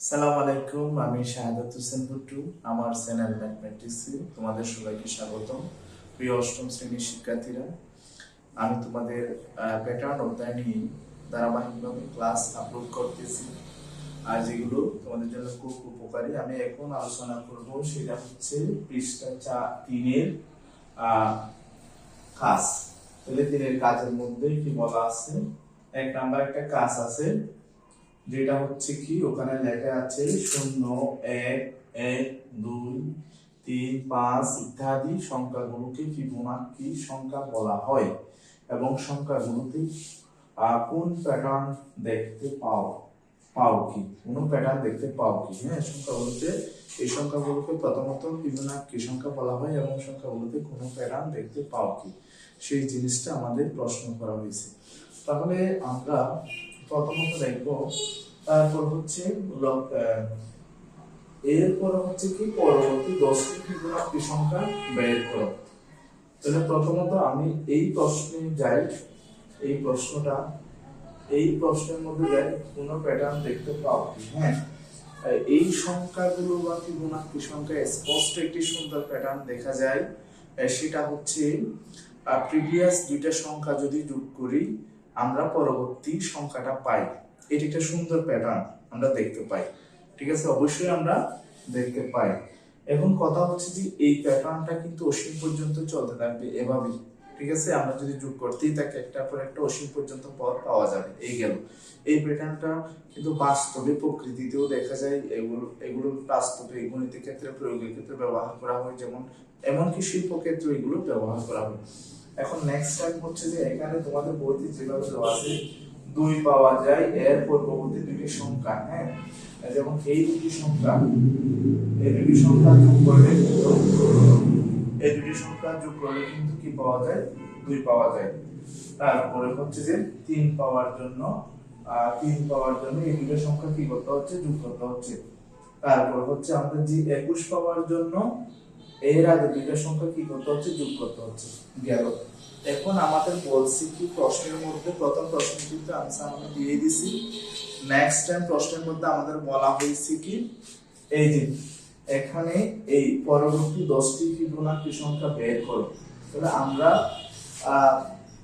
সালাম আলাইকুম, আমি শাহাদাত হোসেন ভুট্টু, আমার চ্যানেল ম্যাথমেটিক্সে তোমাদের সবাইকে স্বাগতম, প্রিয় অষ্টম শ্রেণির শিক্ষার্থীরা। আমি তোমাদের প্যাটার্ন অধ্যায় নিয়ে ধারাবাহিকভাবে ক্লাস আপলোড করতেছি। আর যেগুলো তোমাদের জন্য খুব উপকারী, আমি এখন আলোচনা করব, সেটা হচ্ছে পৃষ্ঠা চা, তিনের কাজ। তাহলে তিনের কাজের মধ্যে কি বলা আছে? এক নাম্বার একটা কাজ আছে যেটা হচ্ছে কি, ওখানে লেখা আছে শূন্য, এক এক, দুই, তিন, পাঁচ ইত্যাদি সংখ্যাগুলোকে ফিবোনাক্কি সংখ্যা বলা হয় এবং সংখ্যাগুলোতে কোন প্যাটার্ন দেখতে পাও পাও কি? কোন প্যাটার্ন দেখতে পাও কি? হ্যাঁ সংখ্যাগুলোতে, এই সংখ্যাগুলোকে প্রথমত ফিবোনাক্কি সংখ্যা বলা হয় এবং সংখ্যাগুলোতে কোনো প্যাটার্ন দেখতে পাও কি? সেই জিনিসটা আমাদের প্রশ্ন করা হয়েছে। তাহলে আমরা প্রথমত দেখব, তারপর হচ্ছে এরপর হচ্ছে কি পরবর্তী দশটি ফিবোনাক্কি সংখ্যা বের করো। তাহলে প্রথমত আমি এই প্রশ্নে যাই, এই প্রশ্নটা, এই প্রশ্নের মধ্যে যাই, কোন প্যাটার্ন দেখতে পাও হ্যাঁ এই সংখ্যাগুলো বা ফিবোনাক্কি সংখ্যা স্পষ্ট একটি সুন্দর প্যাটার্ন দেখা যায়। সেটা হচ্ছে প্রিভিয়াস দুইটা সংখ্যা যদি যোগ করি আমরা পরবর্তী সংখ্যাটা পাই। এটি একটা সুন্দর প্যাটার্ন আমরা দেখতে পাই। ঠিক আছে? অবশ্যই আমরা দেখতে পাই। এখন কথা হচ্ছে যে এই প্যাটার্নটা কিন্তু অসীম পর্যন্ত চলতে থাকবে এভাবেই। ঠিক আছে? আমরা যদি যোগ করতেই থাকি একটা পর একটা অসীম পর্যন্ত পথ পাওয়া যাবে। এই গেল। এই প্যাটার্নটা কিন্তু বাস্তবে, প্রকৃতিতেও দেখা যায় এগুলো এগুলো বাস্তবে গণিতের ক্ষেত্রে, প্রয়োগের ক্ষেত্রে ব্যবহার করা হয়। যেমন, এমনকি শিল্প ক্ষেত্রে এগুলো ব্যবহার করা হয়। এখন নেক্সট টাইম হচ্ছে যে এখানে তোমাদের বইতে যেভাবে দেওয়া আছে, দুই পাওয়া যায়, এর পূর্ববর্তী দুটি সংখ্যা হ্যাঁ? যেমন এই দুটি সংখ্যা, এই দুটি সংখ্যা যোগ করলে এই দুটি সংখ্যা যোগ করলে কিন্তু কি পাওয়া যায়? দুই পাওয়া যায়। তারপরে হচ্ছে যে তিন পাওয়ার জন্য তিন পাওয়ার জন্য এই দুটো সংখ্যা কি করতে হচ্ছে? যোগ করতে হচ্ছে। তারপর হচ্ছে আমাদের যে একুশ পাওয়ার জন্য এর আগে দুইটা সংখ্যা কি করতে হচ্ছে? যোগ করতে হচ্ছে। গেল। এখন আমাদের বলছি কি, প্রশ্নের মধ্যে প্রথম প্রশ্ন কিন্তু আনসার আমরা দিয়ে দিছি। নেক্সট টাইম প্রশ্নের মধ্যে আমাদের বলা হয়েছে কি, এই যে এখানে এই পরবর্তী দশটি ফিবোনাক্কি সংখ্যা বের করো? তাহলে আমরা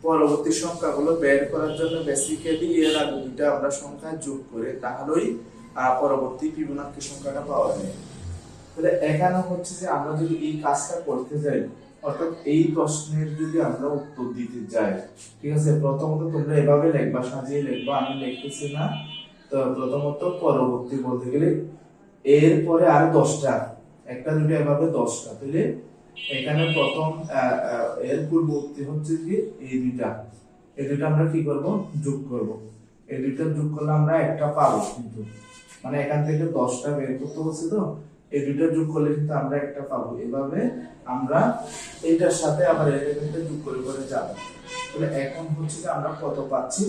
পরবর্তী সংখ্যাগুলো বের করার জন্য বেসিক্যালি এর আগে দুইটা আমরা সংখ্যা যোগ করে তাহলেই পরবর্তী ফিবোনাক্কি সংখ্যাটা পাওয়া যায়। তাহলে এখানে হচ্ছে যে আমরা যদি এই কাজটা করতে যাই, অর্থাৎ এই প্রশ্নের যদি আমরা উত্তর দিতে যাই, ঠিক আছে? প্রথমত তোমরা এভাবে লিখবা, সাজিয়ে লিখবা, আমি লিখতেছি না। তো প্রথমত পরবর্তী বলতে গেলে এর পরে আর দশটা, একটা, দুটো, এভাবে দশটা। তাহলে এখানে প্রথম এর পূর্ববর্তী হচ্ছে কি? এই দুইটা। এই দুইটা আমরা কি করব? যোগ করব। এই দুইটা যোগ করলে আমরা একটা পাবো কিন্তু। মানে এখান থেকে দশটা বের করতে হচ্ছে তো? এই দুইটা যোগ করলে কিন্তু আমরা একটা পাবো। এভাবে আমরা এইটার সাথে আবার এলিমেন্টটা যোগ করে করে যাব। তাহলে এখন হচ্ছে যে আমরা কত পাচ্ছি?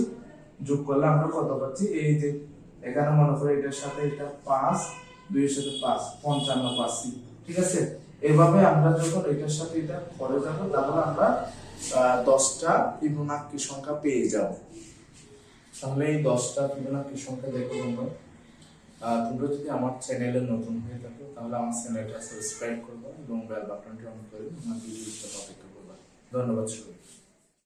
যোগ করলে আমরা কত পাচ্ছি? এই যে এখানে মনে করো এটার সাথে এটা পাঁচ, দুইয়ের সাথে পাঁচ, পঞ্চান্ন পাচ্ছি। ঠিক আছে? এভাবে আমরা যখন এটার সাথে এটা করে যাব, তাহলে আমরা দশটা ফিবোনাক্কি সংখ্যা পেয়ে যাব। তাহলে এই দশটা ফিবোনাক্কি সংখ্যা দেখো তোমরা। তোমরা যদি আমার চ্যানেলে নতুন হয়ে থাকো, তাহলে আমার চ্যানেলটা সাবস্ক্রাইব করবে এবং বেল বাটনটি অন করে আমার ভিডিওটা অপেক্ষা করবা। ধন্যবাদ সবাই